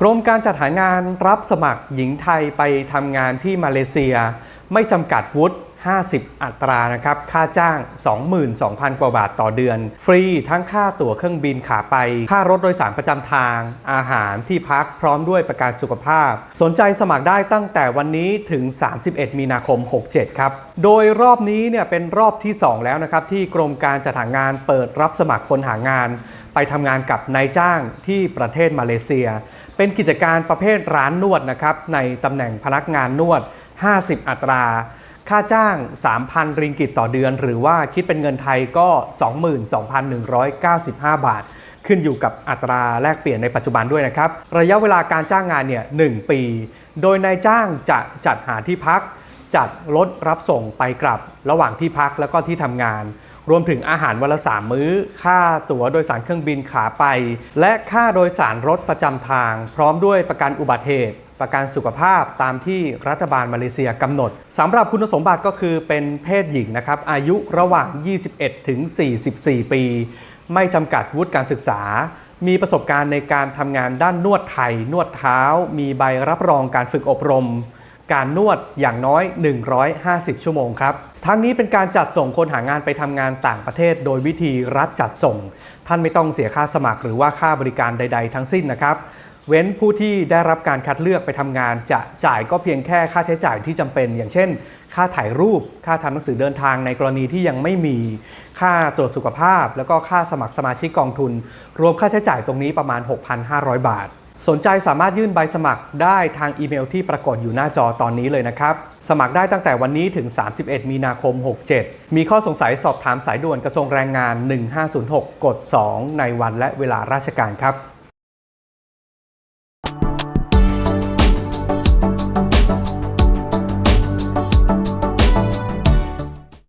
กรมการจัดหางานรับสมัครหญิงไทยไปทำงานที่มาเลเซีย ไม่จำกัดวุฒิ 50 อัตรานะครับ ค่าจ้าง 22,000 กว่าบาทต่อเดือน ฟรีทั้งค่าตั๋วเครื่องบินขาไป ค่ารถโดยสารประจำทาง อาหารที่พักพร้อมด้วยประกันสุขภาพ สนใจสมัครได้ตั้งแต่วันนี้ถึง 31 มีนาคม 67 ครับ โดยรอบนี้เนี่ยเป็นรอบที่ 2 แล้วนะครับ ที่กรมการจัดหางานเปิดรับสมัครคนหางาน ไปทำงานกับนายจ้างที่ประเทศมาเลเซีย เป็นกิจการประเภทร้านนวดนะครับในตำแหน่งพนักงานนวด 50 อัตรา ค่าจ้าง 3,000 ริงกิตต่อเดือน หรือว่าคิดเป็นเงินไทยก็ 22,195 บาท ขึ้นอยู่กับอัตราแลกเปลี่ยนในปัจจุบันด้วยนะครับ ระยะเวลาการจ้างงานเนี่ย 1 ปี โดยนายจ้างจะจัดหาที่พัก จัดรถรับส่งไปกลับระหว่างที่พักแล้วก็ที่ทำงาน รวมถึงอาหารวันละสามมื้อ ค่าตั๋วโดยสารเครื่องบินขาไป และค่าโดยสารรถประจำทาง พร้อมด้วยประกันอุบัติเหตุประกันสุขภาพตามที่รัฐบาลมาเลเซียกำหนดสำหรับคุณสมบัติก็คือเป็นเพศหญิงนะครับอายุระหว่าง 21 ถึง 44 ปี ไม่จำกัดวุฒิการศึกษา มีประสบการณ์ในการทำงานด้านนวดไทย นวดเท้า มีใบรับรองการฝึกอบรม การนวดอย่างน้อย 150 ชั่วโมงครับ ทั้งนี้เป็นการจัดส่งคนหางานไปทำงานต่างประเทศ โดยวิธีรัฐจัดส่ง ท่านไม่ต้องเสียค่าสมัครหรือว่าค่าบริการใด ๆ ทั้งสิ้นนะครับ เว้นผู้ที่ได้รับการคัดเลือกไปทำงาน จะจ่ายก็เพียงแค่ค่าใช้จ่ายที่จำเป็น อย่างเช่น ค่าถ่ายรูป ค่าทำหนังสือเดินทางในกรณีที่ยังไม่มี ค่าตรวจสุขภาพ แล้วก็ค่าสมัครสมาชิกกองทุน รวมค่าใช้จ่ายตรงนี้ประมาณ 6,500 บาท สนใจสามารถยื่นใบสมัครได้ทางอีเมลที่ปรากฏอยู่หน้าจอตอนนี้เลยนะครับ สมัครได้ตั้งแต่วันนี้ถึง 31 มีนาคม 67 มีข้อสงสัยสอบถามสายด่วนกระทรวงแรงงาน 1506 กด 2 ในวันและเวลาราชการครับ